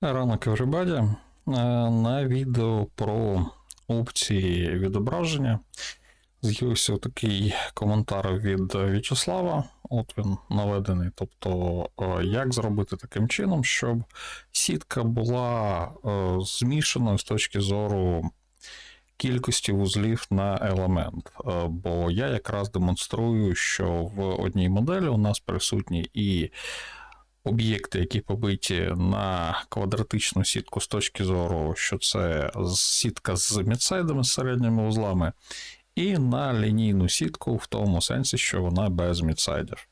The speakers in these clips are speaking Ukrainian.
Ранок everybody. Е, На відео про опції відображення з'явився такий коментар від В'ячеслава. От він наведений. Тобто, е, як зробити таким чином, щоб сітка була е, змішаною з точки зору кількості вузлів на елемент. Бо я якраз демонструю, що в одній моделі у нас присутні і об'єкти, які побиті на квадратичну сітку з точки зору, що це сітка з мідсайдами з середніми узлами, і на лінійну сітку в тому сенсі, що вона без мідсайдів.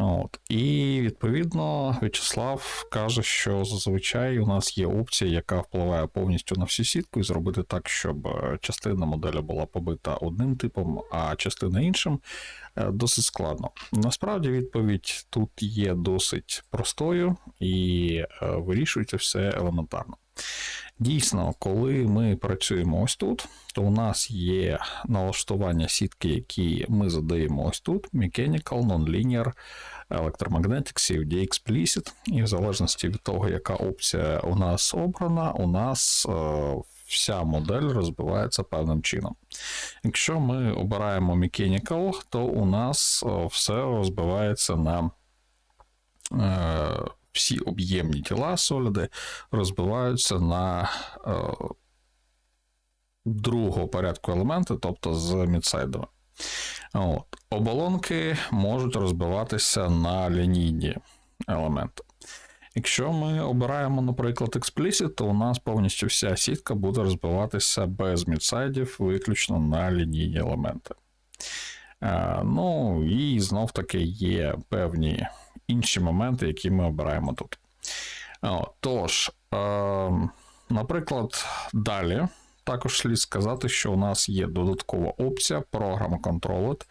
От. І відповідно В'ячеслав каже, що зазвичай у нас є опція, яка впливає повністю на всю сітку, і зробити так, щоб е, частина моделі була побита одним типом, а частина іншим е, досить складно. Насправді відповідь тут є досить простою і е, вирішується все елементарно. Дійсно, коли ми працюємо ось тут, то у нас є налаштування сітки, які ми задаємо ось тут: Mechanical, Non-Linear, Electromagnetic, CFD Explicit, і в залежності від того, яка опція у нас обрана, у нас е, вся модель розбивається певним чином. Якщо ми обираємо Mechanical, то у нас е, все розбивається на е, всі об'ємні тіла соліди розбиваються на е, другого порядку елементи, тобто з мідсайдами. От. Оболонки можуть розбиватися на лінійні елементи. Якщо ми обираємо, наприклад, Explicit, то у нас повністю вся сітка буде розбиватися без мідсайдів, виключно на лінійні елементи. Е, ну і знов таки є певні інші моменти, які ми обираємо тут. Тож, е, наприклад, далі також слід сказати, що у нас є додаткова опція програма Controlled,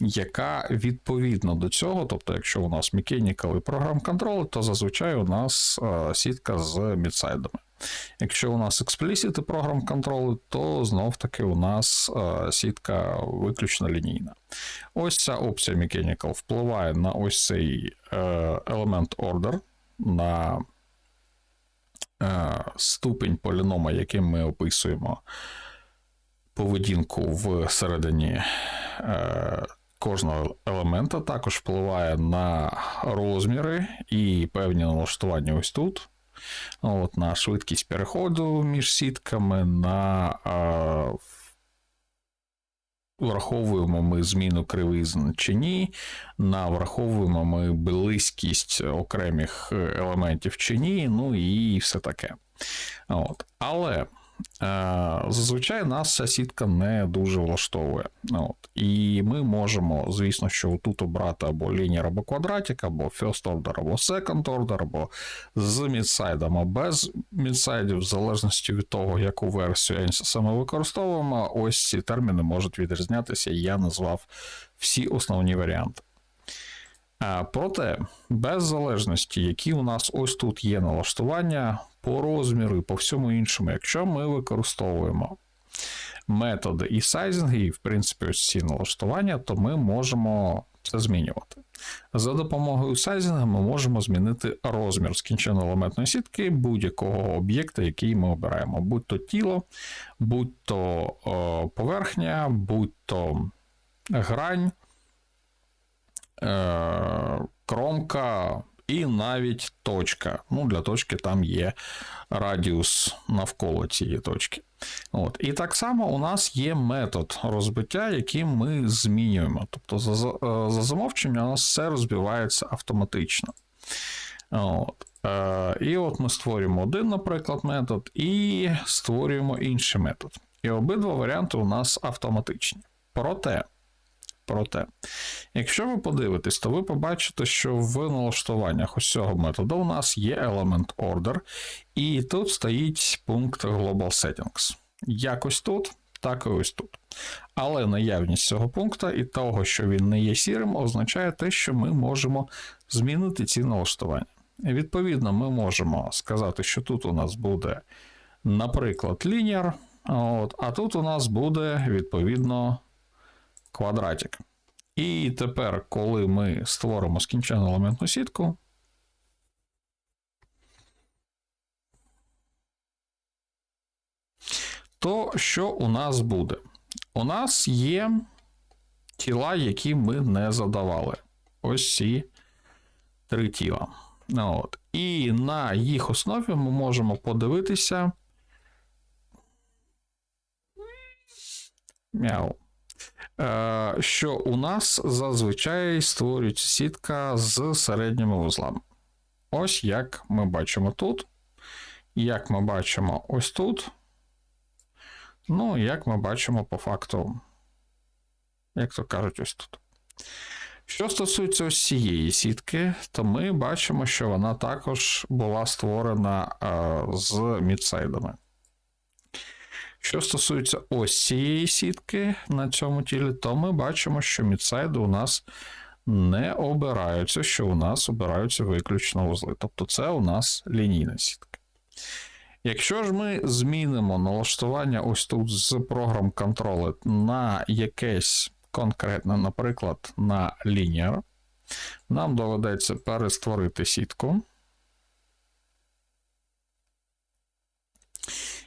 яка відповідно до цього, тобто, якщо у нас Mechanical і Program Controlled, то зазвичай у нас е, сітка з мідсайдами. Якщо у нас і Program Controlled, то знов таки у нас е, сітка виключно лінійна. Ось ця опція Mechanical впливає на ось цей е, елемент order, на е, ступінь полінома, яким ми описуємо поведінку всередині е, кожного елемента, також впливає на розміри і певні налаштування ось тут. От, На швидкість переходу між сітками, на а, Враховуємо ми зміну кривизн чи ні, на враховуємо ми близькість окремих елементів чи ні, ну і все таке. От. Але е, зазвичай нас ця сітка не дуже влаштовує. От. І ми можемо, звісно, що тут обрати або лінір, або квадратик, або first order, або second order, або з мідсайдом, або без мідсайдів, в залежності від того, яку версію саме використовуємо, ось ці терміни можуть відрізнятися, я назвав всі основні варіанти. А, Проте, без залежності, які у нас ось тут є налаштування по розміру і по всьому іншому, якщо ми використовуємо методи і сайзинги, і в принципі ось ці налаштування, то ми можемо це змінювати. За допомогою сайзингу ми можемо змінити розмір скінченої елементної сітки будь-якого об'єкта, який ми обираємо, будь то тіло, будь то о, поверхня, будь то грань, е, кромка. І навіть точка. Ну, Для точки там є радіус навколо цієї точки. От. І так само у нас є метод розбиття, який ми змінюємо. Тобто, за за замовченням у нас все розбивається автоматично. От. Е, І от ми створюємо один, наприклад, метод, і створюємо інший метод. І обидва варіанти у нас автоматичні. Проте. Проте, якщо ви подивитесь, то ви побачите, що в налаштуваннях ось цього методу у нас є елемент order, і тут стоїть пункт Global Settings. Як ось тут, так і ось тут. Але наявність цього пункту і того, що він не є сірим, означає те, що ми можемо змінити ці налаштування. Відповідно, ми можемо сказати, що тут у нас буде, наприклад, лінір, а тут у нас буде відповідно квадратик. І тепер, коли ми створимо скінчену елементну сітку, то що у нас буде? У нас є тіла, які ми не задавали. Ось ці три тіла. От. І на їх основі ми можемо подивитися. Мяу. Е, що у нас зазвичай створюється сітка з середніми вузлами. Ось як ми бачимо тут. Як ми бачимо ось тут. Ну, як ми бачимо по факту, як то кажуть, ось тут. Що стосується ось цієї сітки, то ми бачимо, що вона також була створена е, з мідсайдами. Що стосується ось цієї сітки на цьому тілі, то ми бачимо, що мідсайди у нас не обираються, що у нас обираються виключно вузли. Тобто це у нас лінійна сітка. Якщо ж ми змінимо налаштування ось тут з програм контролю на якесь конкретне, наприклад, на лінір, нам доведеться перестворити сітку.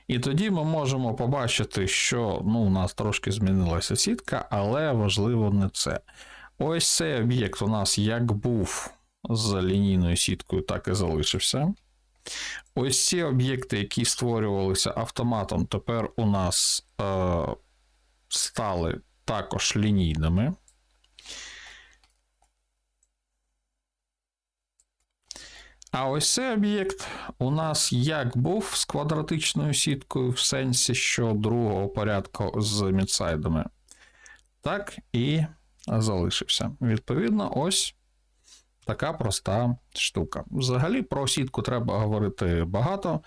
І тоді ми можемо побачити, що ну, у нас трошки змінилася сітка, але важливо не це. Ось цей об'єкт у нас як був з лінійною сіткою, так і залишився. Ось ці об'єкти, які створювалися автоматом, тепер у нас е, стали також лінійними. А ось цей об'єкт у нас як був з квадратичною сіткою в сенсі, що другого порядку з мідсайдами, так і залишився. Відповідно, ось така проста штука. Взагалі про сітку треба говорити багато.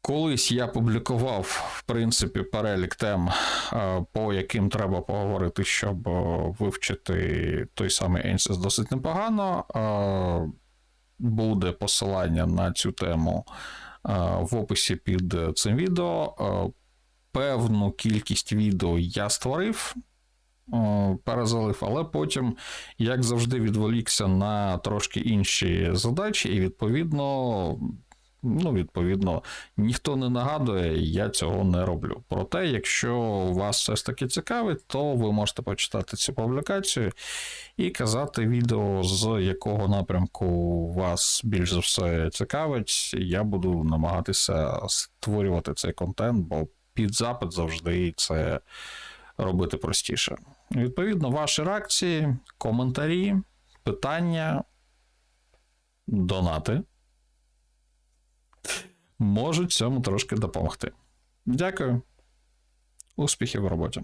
Колись я публікував, в принципі, перелік тем, е, по яким треба поговорити, щоб е, вивчити той самий ANSYS досить непогано. Е, Буде посилання на цю тему в описі під цим відео. Певну кількість відео я створив, перезалив, але потім, як завжди, відволікся на трошки інші задачі, і відповідно. Ну, відповідно, ніхто не нагадує, я цього не роблю. Проте, якщо вас все ж таки цікавить, то ви можете почитати цю публікацію і казати відео, з якого напрямку вас більш за все цікавить. Я буду намагатися створювати цей контент, бо під запит завжди це робити простіше. Відповідно, ваші реакції, коментарі, питання, донати можуть цьому трошки допомогти. Дякую. Успіхів в роботі.